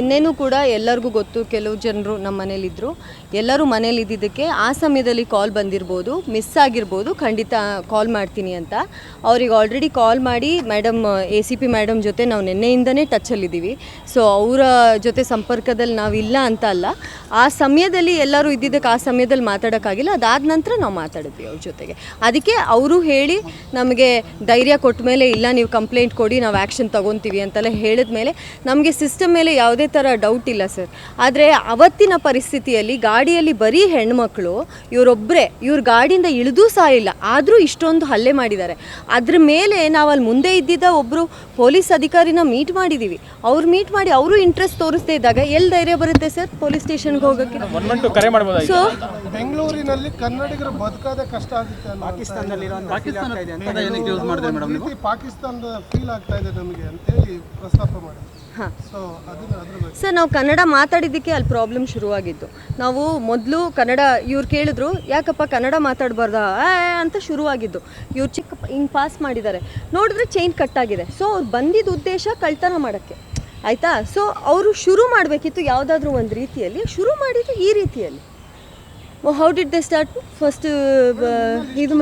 ಇನ್ನೇನು ಕೂಡ ಎಲ್ಲರಿಗೂ ಗೊತ್ತು, ಕೆಲವು ಜನರು ನಮ್ಮ ಮನೇಲಿದ್ದರು ಎಲ್ಲರೂ ಮನೇಲಿದ್ದಿದ್ದಕ್ಕೆ ಆ ಸಮಯದಲ್ಲಿ ಕಾಲ್ ಬಂದಿರ್ಬೋದು ಮಿಸ್ ಆಗಿರ್ಬೋದು, ಖಂಡಿತ ಕಾಲ್ ಮಾಡ್ತೀನಿ ಅಂತ. ಅವ್ರಿಗೆ ಆಲ್ರೆಡಿ ಕಾಲ್ ಮಾಡಿ madam A C P madam ಜೊತೆ ನಾವು ನಿನ್ನೆಯಿಂದನೇ ಟಚಲ್ಲಿದ್ದೀವಿ ಸೊ ಅವರ ಜೊತೆ ಸಂಪರ್ಕದಲ್ಲಿ ನಾವು ಇಲ್ಲ ಅಂತ ಅಲ್ಲ. ಆ ಸಮಯದಲ್ಲಿ ಎಲ್ಲರೂ ಇದ್ದಿದ್ದಕ್ಕೆ ಆ ಸಮಯದಲ್ಲಿ ಮಾತಾಡೋಕ್ಕಾಗಿಲ್ಲ. ಅದಾದ ನಂತರ ನಾವು ಮಾತಾಡಿದ್ವಿ ಅವ್ರ ಜೊತೆಗೆ. ಅದಕ್ಕೆ ಅವರು ಹೇಳಿ ನಮಗೆ ಧೈರ್ಯ ಕೊಟ್ಟ ಮೇಲೆ ಇಲ್ಲ, ನೀವು ಕಂಪ್ಲೇಂಟ್ ಕೊಡಿ, ನಾವು ಆ್ಯಕ್ಷನ್ ತೊಗೊತೀವಿ ಅಂತೆಲ್ಲ ಹೇಳಿದ ಮೇಲೆ ನಮಗೆ ಸಿಸ್ಟಮ್ ಮೇಲೆ ಯಾವುದೇ ಥರ ಡೌಟ್ ಇಲ್ಲ ಸರ್ ಆದರೆ ಅವತ್ತಿನ ಪರಿಸ್ಥಿತಿಯಲ್ಲಿ ಗಾಡಿಯಲ್ಲಿ ಬರೀ ಹೆಣ್ಮಕ್ಳು ಇವರೊಬ್ಬರೇ ಇವ್ರ ಗಾಡಿಯಿಂದ ಇಳಿದೂ ಸಹ ಇಲ್ಲ. ಆದರೂ ಇಷ್ಟೊಂದು ಹಲ್ಲೆ ಮಾಡಿದ್ದಾರೆ. ಅದ್ರ ಮೇಲೆ ನಾವು ಅಲ್ಲಿ ಮುಂದೆ ಇದ್ದಿದ್ದ ಒಬ್ಬರು ಪೊಲೀಸ್ ಅಧಿಕಾರಿನ ಮೀಟ್ ಮಾಡಿದ್ದೀವಿ ಅವ್ರು ಮೀಟ್ ಮಾಡಿ ಅವರು ಇಂಟ್ರೆಸ್ಟ್ ತೋರಿಸ್ತಾ ಇದ್ದಾಗ ಎಲ್ಲಿ ಧೈರ್ಯ ಬರುತ್ತೆ ಸರ್ ಪೊಲೀಸ್ ಸ್ಟೇಷನ್ಗೆ ಹೋಗೋಕ್ಕೆ ಸೊ ಬೆಂಗಳೂರಿನಲ್ಲಿ ಕನ್ನಡಿಗರು ಬದುಕೋದೇ ಕಷ್ಟ ಆಗುತ್ತೆ ಪಾಕಿಸ್ತಾನದ ಫೀಲ್ ಆಗ್ತಾ ಇದೆ ನಮಗೆ ಅಂತೇಳಿ ಪ್ರಸ್ತಾಪ ಮಾಡಿ ಹಾಂ. ಸೊ ಅದನ್ನ ಸರ್ ನಾವು ಕನ್ನಡ ಮಾತಾಡಿದ್ದಕ್ಕೆ ಅಲ್ಲಿ ಪ್ರಾಬ್ಲಮ್ ಶುರುವಾಗಿತ್ತು. ನಾವು ಮೊದಲು ಕನ್ನಡ ಇವ್ರು ಕೇಳಿದ್ರು, ಯಾಕಪ್ಪ ಕನ್ನಡ ಮಾತಾಡಬಾರ್ದಾ? ಅಂತ ಶುರುವಾಗಿದ್ದು. ಇವ್ರು ಚಿಕ್ಕ ಹಿಂಗೆ ಪಾಸ್ ಮಾಡಿದ್ದಾರೆ. ನೋಡಿದ್ರೆ ಚೈನ್ ಕಟ್ಟಾಗಿದೆ ಸೊ ಅವ್ರು ಬಂದಿದ್ದ ಉದ್ದೇಶ ಕಳ್ತನ ಮಾಡೋಕ್ಕೆ. ಆಯಿತಾ? ಸೊ ಅವರು ಶುರು ಮಾಡಬೇಕಿತ್ತು ಯಾವುದಾದ್ರೂ ಒಂದು ರೀತಿಯಲ್ಲಿ, ಶುರು ಮಾಡಿದ್ದು ಈ ರೀತಿಯಲ್ಲಿ. How did they start first ಇದು ಮಾಡಿ.